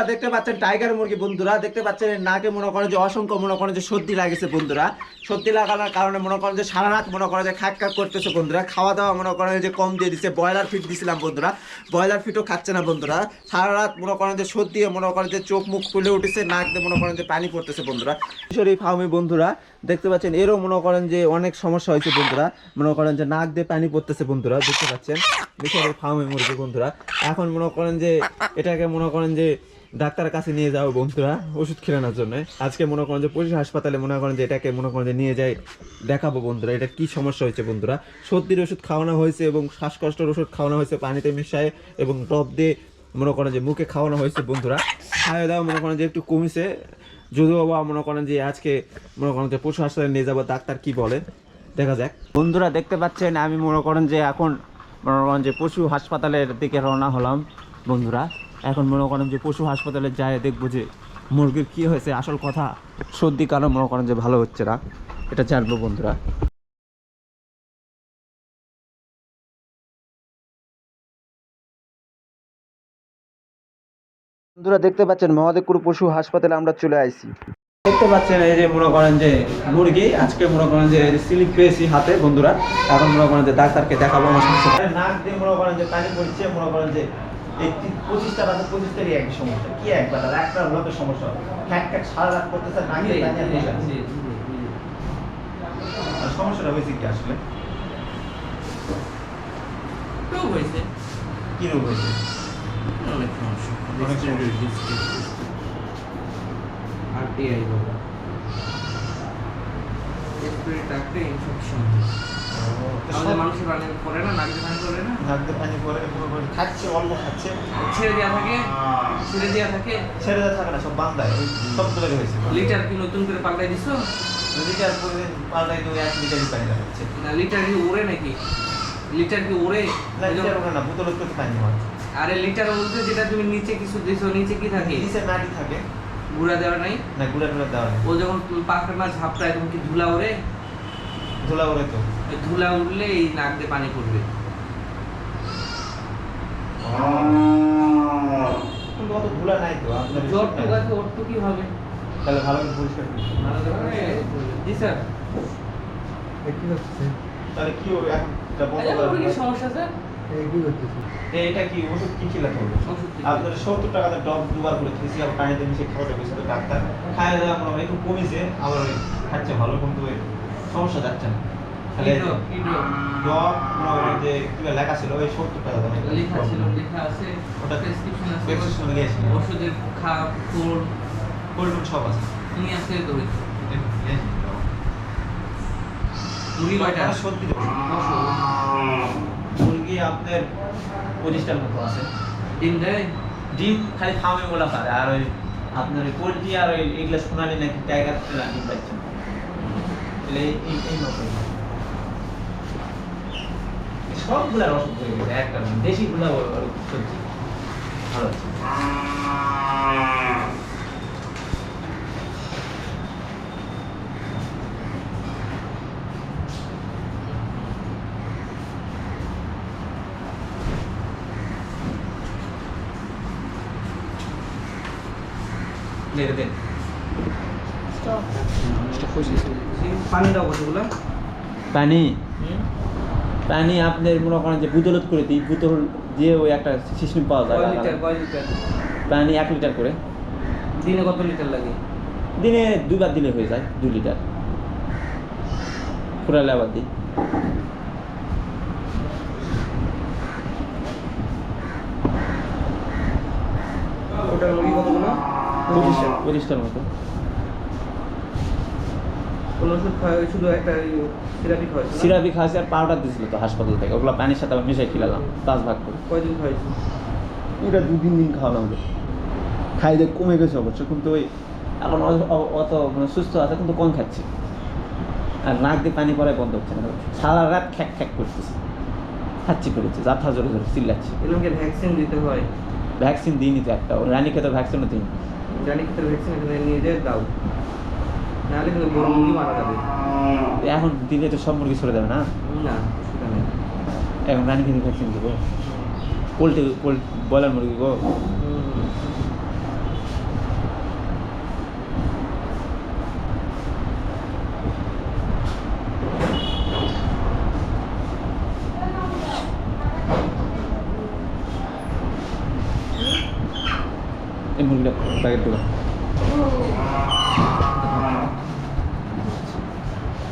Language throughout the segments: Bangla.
বন্ধুরা দেখতে পাচ্ছেন টাইগার মুরগি বন্ধুরা দেখতে পাচ্ছেন নাকে মনে করেন যে অসংখ্য মনে করেন যে সর্দি লাগেছে বন্ধুরা সর্দি লাগানোর কারণে মনে করেন যে সারা রাত মনে করেন যে খাক খাক করতেছে বন্ধুরা খাওয়া দাওয়া মনে করেন যে কম দিয়ে দিচ্ছে ব্রয়লার ফিট দিছিলাম বন্ধুরা ব্রয়লার ফিটও খাচ্ছে না বন্ধুরা সারা রাত মনে করেন যে সর্দি মনে করেন যে চোখ মুখ ফুলে উঠেছে নাক দিয়ে মনে করেন যে পানি পড়তেছে বন্ধুরা শরীর ফার্মি বন্ধুরা দেখতে পাচ্ছেন এরও মনে করেন যে অনেক সমস্যা হয়েছে বন্ধুরা মনে করেন যে নাক দিয়ে পানি পড়তেছে বন্ধুরা দেখতে পাচ্ছেন মিশরের ফার্মে মুরগি বন্ধুরা এখন মনে করেন যে এটাকে মনে করেন যে ডাক্তারের কাছে নিয়ে যাও বন্ধুরা ওষুধ খেলানোর জন্য আজকে মনে করেন যে পুলিশ হাসপাতালে মনে করেন যে এটাকে মনে করেন যে নিয়ে যাই দেখাবো বন্ধুরা এটা কি সমস্যা হয়েছে বন্ধুরা সর্দির ওষুধ খাওয়ানো হয়েছে এবং শ্বাসকষ্টের ওষুধ খাওয়ানো হয়েছে পানিতে মিশায় এবং টপ দিয়ে মনে করেন যে মুখে খাওয়ানো হয়েছে বন্ধুরা খাওয়া দাওয়া মনে করেন যে একটু কমিছে যদিও বাবা মনে করেন যে আজকে মনে করেন যে পশু হাসপাতালে নিয়ে যাব ডাক্তার কি বলে দেখা যাক বন্ধুরা দেখতে পাচ্ছেন আমি মনে করেন যে এখন মনে যে পশু হাসপাতালের দিকে রওনা হলাম, বন্ধুরা। এখন মনে করেন যে পশু হাসপাতালে যায় দেখব যে মুরগির কি হয়েছে, আসল কথা সর্দি কারণ মনে করেন যে ভালো হচ্ছে না। এটা জানব, বন্ধুরা। বন্ধুরা, দেখতে পাচ্ছেন মহাদেবপুর পশু হাসপাতালে আমরা চলে আসছি দেখতে পাচ্ছেন এই যে মনে করেন যে মুরগি আজকে মনে করেন যে স্লিপ পেয়েছি হাতে বন্ধুরা। এখন মনে করেন যে ডাক্তারকে দেখাবো আমার সমস্যা নাক দিয়ে মনে করেন যে পানি পড়ছে মনে করেন যে পঁচিশটা বাজে পঁচিশটারই একই সমস্যা। কি একবার? আর একটা লোকের সমস্যা খ্যাক খ্যাক সারা রাত করতেছে নাক দিয়ে পানি আর বসে আছে। আর সমস্যাটা হয়েছে কি আসলে? রোগ হয়েছে। কি রোগ হয়েছে? অনেক সমস্যা। অনেক সমস্যা। আরটিআই বাবা ইনফেকশন আমাদের মানুষের পানি পড়ে না নাক পানি পড়ে না? নাক পানি পড়ে খাচ্ছে অল্প খাচ্ছে। ছেড়ে দেওয়া থাকে ছেড়ে দেওয়া থাকে? ছেড়ে দেওয়া থাকে না সব বান্ধায় ওই সবগুলো হয়েছে। লিটার কি নতুন করে পাল্টাই দিছো? লিটার করে পাল্টাই তো এক লিটারই পানি লাগাচ্ছে না লিটার কি ওড়ে নাকি? লিটার কি ওড়ে না লিটার ওটা না বোতল করতে পানি হয় আরে লিটার বলতে যেটা তুমি নিচে কিছু দিছো নিচে কি থাকে? নিচে থাকে। গুঁড়া দেওয়া নাই। না গুড়া টুড়া দেওয়া নেই। ও যখন পাখের মাছ ঝাপটায় তখন কি ধুলা ওড়ে? ধুলা ওরে তো। ধুলা উঠলে এই নাক দিয়ে পানি পড়বে। অত ধুলা নাই তো আপনার জ্বর টুকাতে ওর তো কি হবে। তাহলে ভালো করে পরিষ্কার করে তাহলে কি হবে? এখন আচ্ছা? সমস্যা স্যার? এটা কি ওষুধ কি হবে আপনার সত্তর টাকাতে দুবার করে খেয়েছি পানিতে মিশে ডাক্তার। খাওয়া দাওয়া আমার একটু কমেছে আবার খাচ্ছে ভালো কিন্তু সমস্যা যাচ্ছে না? ডব মনে যে কি লেখা ছিল ওই সত্তর টাকা লেখা ছিল লেখা আছে ওটা প্রেসক্রিপশন আছে। প্রেসক্রিপশন ওষুধের খা কোল্ড সব আছে। নিয়ে আসতে তো হইতো মুড়ি কয়টা? সত্যি মুরগি আপনার পঁচিশটার মতো আছে। ডিম দেয় ডিম খালি ফার্মে বলা পারে আর ওই আপনার ওই পোলট্রি আর ওই এগুলো সোনালি নাকি টাইগার ডিম পাচ্ছে তাহলে এই এই- মতো সবগুলার অসুখ হয়ে গেছে, একটা না। দেশিগুলা সবজি। ভালো আছে। দেন দেন পানি কতগুলো? পানি? পানি আপনার মনে করেন যে বুতলত করে দিই বুতল দিয়ে ওই একটা সিস্টেম পাওয়া যায়। Litre litre? পানি এক লিটার করে। দিনে কত লিটার লাগে? দিনে দুবার দিলে হয়ে যায় দু লিটার। ফুরালে আবার দিই ওটা মুড়ি কতগুলো পঁচিশটা পঁচিশটার মতো। সিরাপি খাওয়াইছো আর পাউডার দিয়েছিল তো হাসপাতাল থেকে। ওগুলো পানির সাথে আবার মিশাই খিলালাম পাঁচ ভাগ করে। কয়দিন খাওয়াইছো ওটা দু দিন খাওয়ালাম ওদের খাই দিয়ে কমে গেছে অবশ্য কিন্তু ওই এখন অ- অ- অত মানে সুস্থ আছে কিন্তু কম খাচ্ছে। আর নাক দিয়ে পানি পরে বন্ধ হচ্ছে না। সারা রাত খ্যাক খ্যাক করতেছে। খাচ্ছি করেছে যাত্রা জোরে জোরে চিল্লাচ্ছে। এগুলোকে ভ্যাকসিন দিতে হয়? ভ্যাকসিন দিইনি তো একটা। রানীকে তো ভ্যাকসিনও দিইনি। জানি তোর ভ্যাকসিন এখানে নিয়ে যেয়ে দাও। নাহলে কিন্তু বড় মুরগি মারা যাবে। এখন দিলে তো সব মুরগি সরে যাবে না? না অসুবিধা নেই। এখন রানীকে ভ্যাকসিন দেবো। পোলট্রি পোল ব্রয়লার মুরগি গো।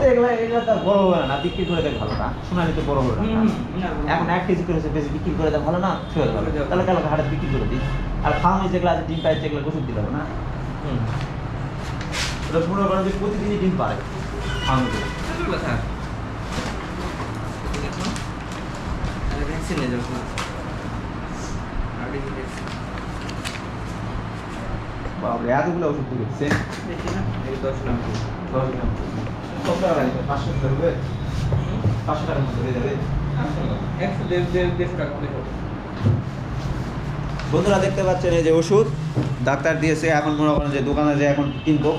এগুলা এগুলা বড় হবে না বিক্রি করে দেখ ভালো না সোনালি তো বড় হবে না। হুম, না, না। এখন এক কেজি করে বেশি বিক্রি করে দেখ ভালো না ছয় ভালো তাহলে কালকে হাটে বিক্রি করে দিই আর ফার্মে যেগুলো আছে ডিম পাই যেগুলো ওষুধ দিলাম না? হুম। ওটা মনে করেন যে প্রতিদিনই ডিম পারে ফার্মে এগুলো থাক। দেখো। আরে ভ্যাকসিন নিয়ে যাও না। আরে কি ভ্যাকসিন? বাবরে এতগুলো ওষুধ দিচ্ছে দেখি না? এই দশ লাখ। দশ গ্রাম কত টাকা লাগবে পাঁচশো টাকা হবে পাঁচশো টাকার মধ্যে হয়ে যাবে একশো দেড় দেড় দেড়শো টাকা হবে। বন্ধুরা দেখতে পাচ্ছেন এই যে ওষুধ ডাক্তার দিয়েছে এখন মনে করেন যে দোকানে যে এখন কিনবো